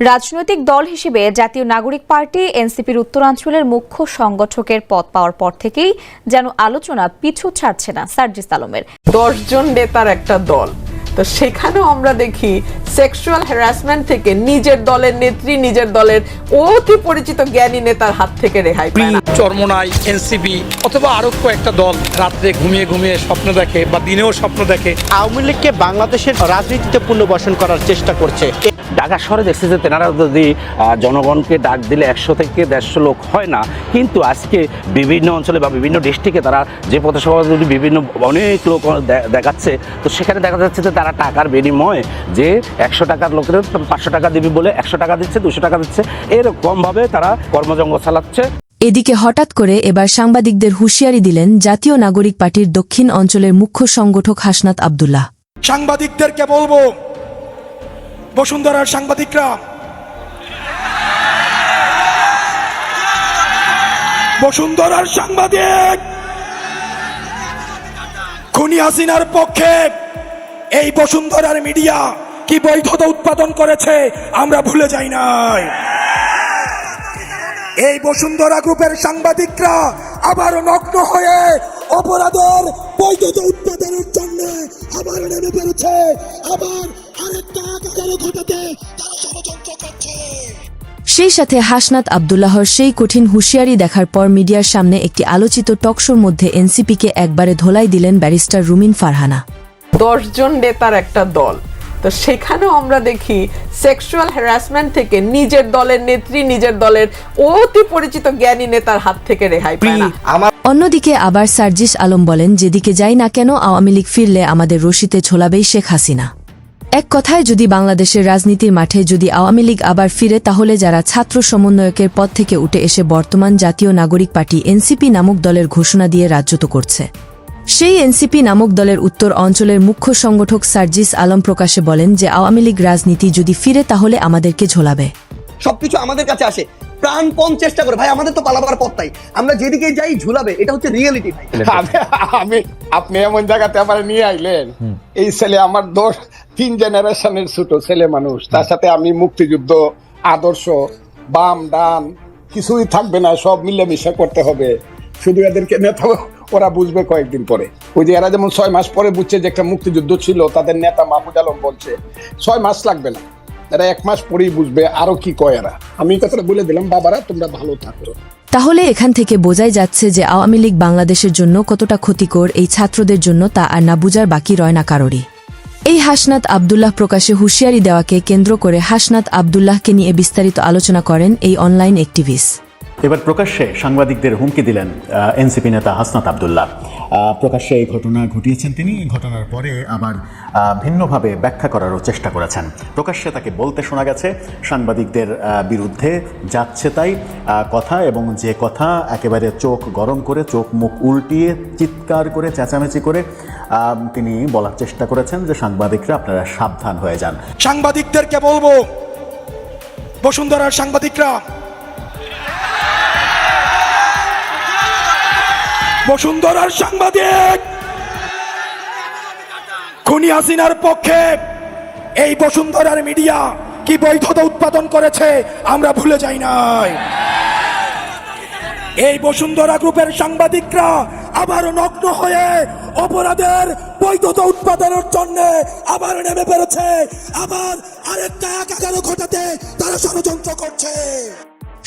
রাজনৈতিক দল হিসেবে জাতীয় নাগরিক পার্টি এনসিপির উত্তরাঞ্চলের মুখ্য সংগঠকের পদ পাওয়ার পর থেকেই যেন আলোচনা পিছু ছাড়ছে না সার্জিস আলমের। দশজন নেতার একটা দল। তো সেখানেও আমরা দেখি সেক্সুয়াল হ্যারাসমেন্ট থেকে নিজের দলের নেত্রী নিজের দলের অতি পরিচিত জ্ঞানী নেতার হাত থেকে রেহাই পায় না। চরমনাই এনসিপি অথবা আরও কয়েকটা দল রাত্রে ঘুমিয়ে ঘুমিয়ে স্বপ্ন দেখে বা দিনেও স্বপ্ন দেখে। আওয়ামী লীগকে বাংলাদেশের রাজনীতিতে পুনর্বাসন করার চেষ্টা করছে। ঢাকা শহরে দেখছি যে তেনারা যদি জনগণকে ডাক দিলে একশো থেকে দেড়শো লোক হয় না কিন্তু আজকে বিভিন্ন অঞ্চলে বা বিভিন্ন ডিস্ট্রিক্টে তারা যে পথসভা যদি বিভিন্ন অনেক লোক দেখাচ্ছে তো সেখানে দেখা যাচ্ছে যে তারা টাকার বিনিময়ে যে একশো টাকার লোকের পাঁচশো টাকা দিবি বলে একশো টাকা দিচ্ছে দুশো টাকা দিচ্ছে এরকমভাবে তারা কর্মজঙ্গ চালাচ্ছে। এদিকে হঠাৎ করে এবার সাংবাদিকদের হুঁশিয়ারি দিলেন জাতীয় নাগরিক পার্টির দক্ষিণ অঞ্চলের মুখ্য সংগঠক হাসনাত আবদুল্লাহ। সাংবাদিকদেরকে বলব বসুন্ধরার সাংবাদিকরা। বসুন্ধরার সাংবাদিক। খুনি হাসিনার পক্ষে এই বসুন্ধরার মিডিয়া কি বৈধতা উৎপাদন করেছে আমরা ভুলে যাই নাই। এই বসুন্ধরা গ্রুপের সাংবাদিকরা আবার নগ্ন হয়ে অপরাধের বৈধতা উৎপাদনের জন্য আবার নেমে পেরেছে আবার আরেকটা একাগারে ঘটাতে তারা ষড়যন্ত্র করছে সেই সাথে হাসনাত আবদুল্লাহর সেই কঠিন হুঁশিয়ারি দেখার পর মিডিয়ার সামনে একটি আলোচিত টকশোর মধ্যে এনসিপিকে একবারে ধোলাই দিলেন ব্যারিস্টার রুমিন ফারহানা। দশজন নেতার একটা দল। তো সেখানেও আমরা দেখি সেক্সুয়াল হ্যারাসমেন্ট থেকে নিজের দলের নেত্রী নিজের দলের অতি পরিচিত জ্ঞানী নেতার হাত থেকে রেহাই পায় না। অন্যদিকে আবার সার্জিস আলম বলেন যেদিকে যাই না কেন আওয়ামী লীগ ফিরলে আমাদের রশিতে ছোলাবেই শেখ হাসিনা। এক কথায়, যদি বাংলাদেশের রাজনীতির মাঠে যদি আওয়ামী লীগ আবার ফিরে, তাহলে যারা ছাত্র সমন্বয়কের পদ থেকে উঠে এসে বর্তমান জাতীয় নাগরিক পার্টি এনসিপি নামক দলের ঘোষণা দিয়ে রাজ্যত করছে। সেই এনসিপি নামক দলের উত্তর অঞ্চলের মুখ্য সংগঠক সার্জিস আলম প্রকাশে বলেন যে, আওয়ামী লীগ রাজনীতি যদি ফিরে, তাহলে আমাদেরকে ঝোলাবে। সবকিছু আমাদের কাছে আসে। প্রাণপণ চেষ্টা করে। ভাই আমাদের তো পালাবার পথ তাই। আমরা যেদিকে যাই ঝুলাবে। এটা হচ্ছে রিয়েলিটি ভাই। আমি আপনি এমন জায়গাতে আমার নিয়ে আইলেন এই ছেলে আমার দোষ তিন জেনারেশনের ছোট ছেলে মানুষ। তার সাথে আমি মুক্তিযুদ্ধ আদর্শ বাম ডান কিছুই থাকবে না সব মিলেমিশে করতে হবে। শুধু এদেরকে নেতা ওরা বুঝবে কয়েকদিন পরে। ওই যে এরা যেমন ছয় মাস পরে বুঝছে যে একটা মুক্তিযুদ্ধ ছিল তাদের নেতা মাহমুদ আলম বলছে ছয় মাস লাগবে না। এরা এক মাস পরেই বুঝবে আরও কি কয় এরা। আমি কথাটা বলে দিলাম, বাবারা, তোমরা ভালো থাকো। তাহলে এখান থেকে বোঝাই যাচ্ছে যে আওয়ামী লীগ বাংলাদেশের জন্য কতটা ক্ষতিকর এই ছাত্রদের জন্য তা আর না বুঝার বাকি রয় না কারোরই। এই হাসনাত আবদুল্লাহ প্রকাশে হুঁশিয়ারি দেওয়াকে কেন্দ্র করে হাসনাত আবদুল্লাহকে নিয়ে বিস্তারিত আলোচনা করেন এই অনলাইন অ্যাক্টিভিস্ট এবার প্রকাশ্যে সাংবাদিকদের হুমকি দিলেন এনসিপি নেতা হাসনাত আবদুল্লাহ। প্রকাশ্যে এই ঘটনা ঘটিয়েছেন তিনি। এই ঘটনার পরে আবার ভিন্নভাবে ব্যাখ্যা করারও চেষ্টা করেছেন। প্রকাশ্যে তাকে বলতে শোনা গেছে সাংবাদিকদের বিরুদ্ধে যাচ্ছে তাই কথা এবং যে কথা একেবারে চোখ গরম করে চোখ মুখ উল্টিয়ে চিৎকার করে চেঁচামেচি করে তিনি বলার চেষ্টা করেছেন যে সাংবাদিকরা আপনারা সাবধান হয়ে যান। সাংবাদিকদেরকে বলব বসুন্ধরার সাংবাদিকরা বসুন্ধরার সাংবাদিক। খুনি হাসিনার পক্ষে এই বসুন্ধরার মিডিয়া কি বৈধতা উৎপাদন করেছে আমরা ভুলে যাই নাই। এই বসুন্ধরা গ্রুপের সাংবাদিকরা আবার নগ্ন হয়ে অপরাধের বৈধতা উৎপাদনের জন্য আবার নেমে পড়েছে। আবার আরেকটা একাগারে ঘটাতে তারা ষড়যন্ত্র করছে।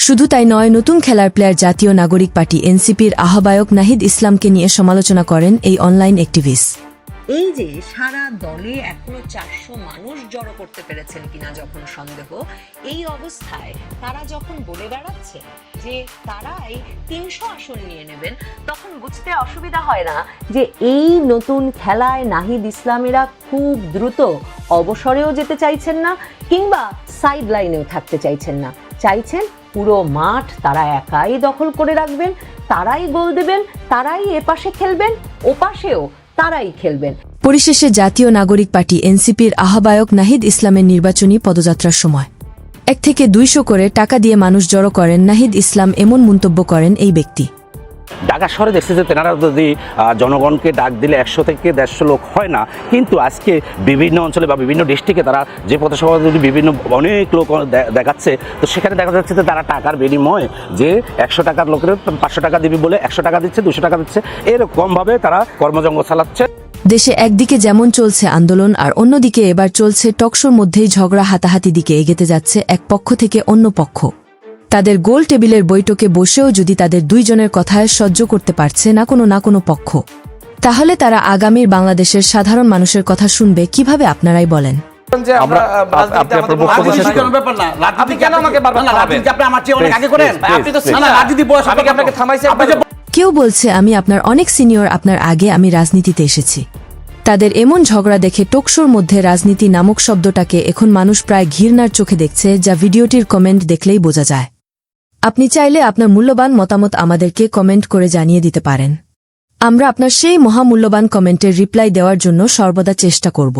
শুধু তাই নয়, নতুন খেলার প্লেয়ার জাতীয় নাগরিক পার্টি এনসিপির আহ্বায়ক নাহিদ ইসলামকে নিয়ে সমালোচনা করেন এই অনলাইন অ্যাক্টিভিস্ট এই যে সারা দলে এখনও চারশো মানুষ জড়ো করতে পেরেছেন কিনা যখন সন্দেহ, এই অবস্থায় তারা যখন বলে বেড়াচ্ছে যে তারা এই তিনশো আসন নিয়ে নেবেন, তখন বুঝতে অসুবিধা হয় না যে এই নতুন খেলায় নাহিদ ইসলামেরা খুব দ্রুত অবসরেও যেতে চাইছেন না কিংবা সাইড লাইনেও থাকতে চাইছেন না। চাইছেন, পুরো মাঠ তারা একাই দখল করে রাখবেন, তারাই গোল দেবেন, তারাই এপাশে খেলবেন, ওপাশেও তারাই খেলবেন। পরিশেষে জাতীয় নাগরিক পার্টি এনসিপির আহ্বায়ক নাহিদ ইসলামের নির্বাচনী পদযাত্রার সময়। এক থেকে দুইশো করে টাকা দিয়ে মানুষ জড়ো করেন নাহিদ ইসলাম, এমন মন্তব্য করেন এই ব্যক্তি। ঢাকা শহরে দেখছি যে তেনারা যদি জনগণকে ডাক দিলে একশো থেকে দেড়শো লোক হয় না। কিন্তু আজকে বিভিন্ন অঞ্চলে বা বিভিন্ন ডিস্ট্রিক্টে তারা যে পথসভা যদি বিভিন্ন অনেক লোক দেখাচ্ছে, তো সেখানে দেখা যাচ্ছে যে তারা টাকার বিনিময়ে যে একশো টাকার লোকের পাঁচশো টাকা দিবি বলে একশো টাকা দিচ্ছে, দুশো টাকা দিচ্ছে, এরকমভাবে তারা কর্মজঙ্গ চালাচ্ছে। দেশে একদিকে যেমন চলছে আন্দোলন আর অন্যদিকে এবার চলছে টকশোর মধ্যেই ঝগড়া, হাতাহাতি দিকে এগেতে যাচ্ছে এক পক্ষ থেকে অন্য পক্ষ। তাদের গোল টেবিলের বৈঠকে বসেও যদি তাদের দুইজনের কথায় সহ্য করতে পারছে না কোনো না কোনো পক্ষ তাহলে তারা আগামীর বাংলাদেশের সাধারণ মানুষের কথা শুনবে কীভাবে আপনারাই বলেন? কেউ বলছে আমি আপনার অনেক সিনিয়র আপনার আগে আমি রাজনীতিতে এসেছি। তাদের এমন ঝগড়া দেখে টোকশোর মধ্যে রাজনীতি নামক শব্দটাকে এখন মানুষ প্রায় ঘৃণার চোখে দেখছে যা ভিডিওটির কমেন্ট দেখলেই বোঝা যায়। আপনি চাইলে আপনার মূল্যবান মতামত আমাদেরকে কমেন্ট করে জানিয়ে দিতে পারেন। আমরা আপনার সেই মহামূল্যবান কমেন্টের রিপ্লাই দেওয়ার জন্য সর্বদা চেষ্টা করব।